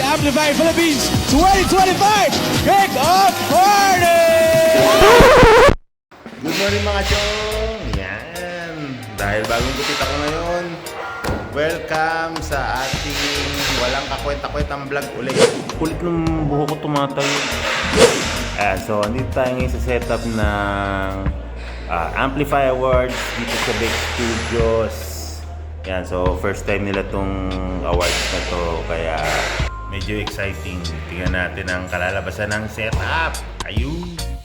Amplify Philippines 2025 Kick Off Party! Good morning mga chong! Yan! Dahil bagong gupit ako ngayon, welcome sa ating walang kakwenta-kwentang vlog ulit. Kulit ng buho ko tumatayo. Ayan, so andito tayo ngayon sa setup ng ah, Amplify Awards dito sa Big Studios. Yan, so first time nila tong awards na to, kaya medyo exciting. Tingnan natin ang kalalabasan ng setup. Ayun!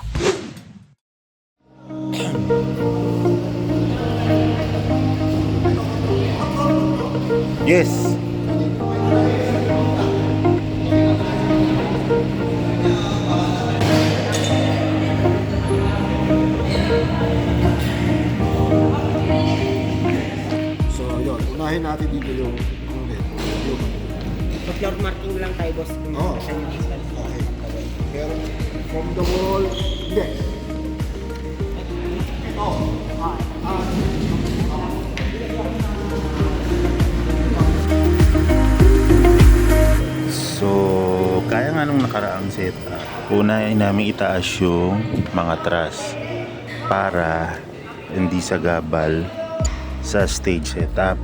Floor marking lang tayo, boss. Kung Oo. saan yung distance. okay. Pero from the wall, hindi. So, kaya nga nung nakaraang setup, una ay namin itaas yung mga truss para hindi sagabal sa stage setup.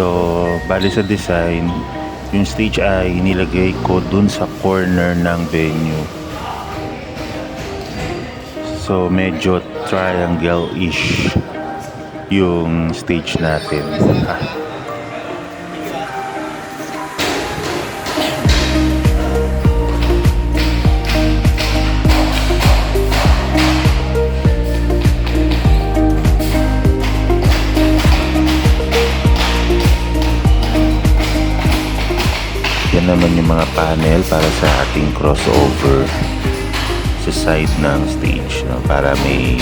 So, bali sa design, yung stage ay nilagay ko dun sa corner ng venue. So, medyo triangle-ish yung stage natin. Ah. Naman yung mga panel para sa ating crossover sa side ng stage no? para may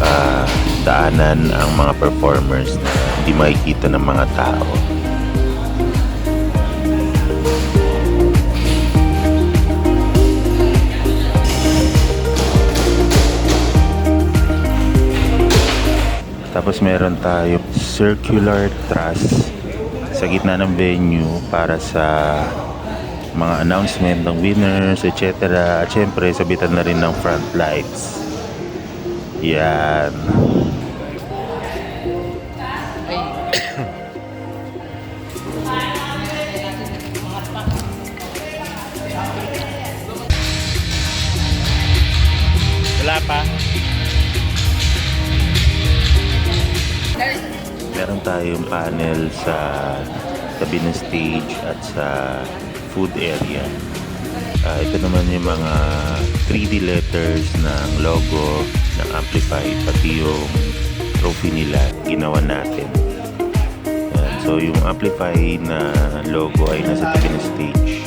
ah, daanan ang mga performers na hindi makikita ng mga tao. Tapos meron tayo circular truss sa gitna ng venue para sa mga announcement ng winners, etc. At syempre, sabitan na rin ng front lights. Yan. Meron tayong panel sa tabi ng stage at sa food area. Ah, ito naman yung mga 3D letters ng logo ng Amplify, pati yung trophy nila, ginawa natin. Ayan, so yung Amplify na logo ay nasa tabi ng stage.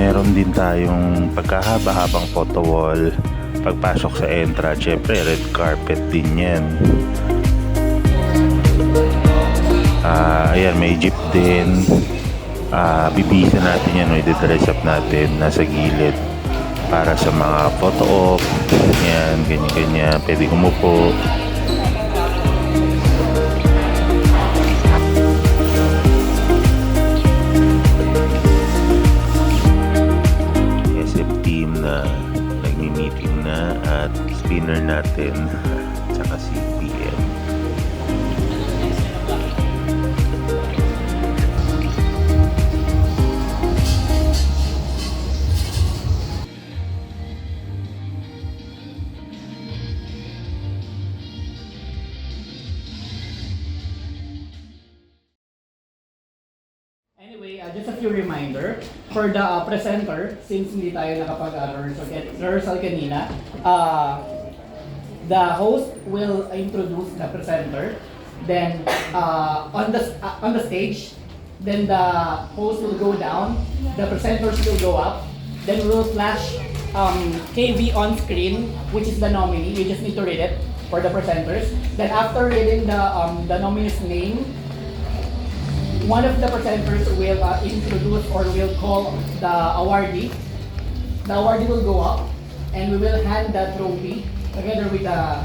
Meron din tayong pagkahaba-habang photo wall. Pagpasok sa entrance, syempre red carpet din yan. Ah, ayan, may jeep din. Ah, bibisa natin yan, no? i-dress up natin nasa gilid para sa mga photo op. Yan, ganyan-ganyan. Pwede umupo. Na nagmi-meeting na at spinner natin reminder for the uh, presenter, since hindi tayo nakapag-rehearsal uh, rehearsal- rehearsal kanina, uh, the host will introduce the presenter, then uh, on, the, uh, on the stage, then the host will go down, the presenters will go up, then we'll flash um, KV on screen, which is the nominee. You just need to read it for the presenters. Then after reading the, um, the nominee's name, one of the presenters will uh, introduce or will call the awardee. The awardee will go up and we will hand the trophy together with uh,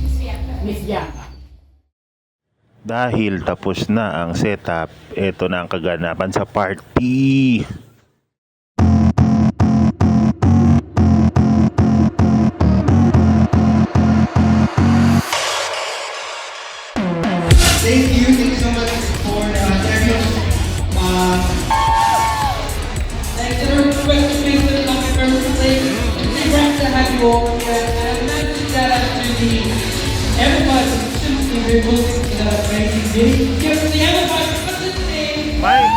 the Miss Bianca. Dahil tapos na ang setup, ito na ang kaganapan sa party. Vai!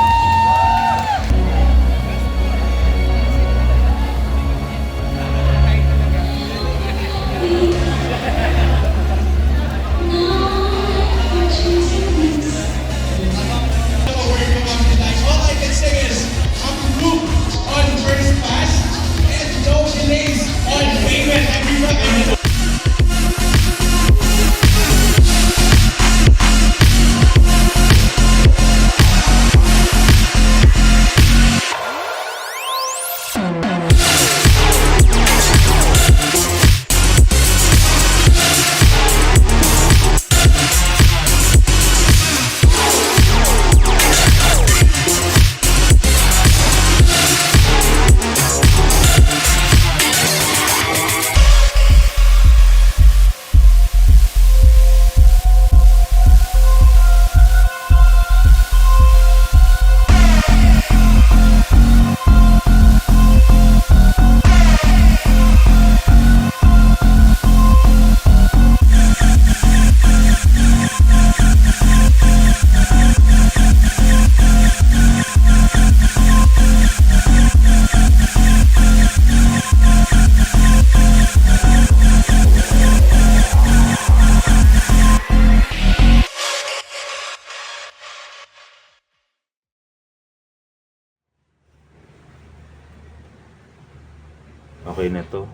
Okay na to.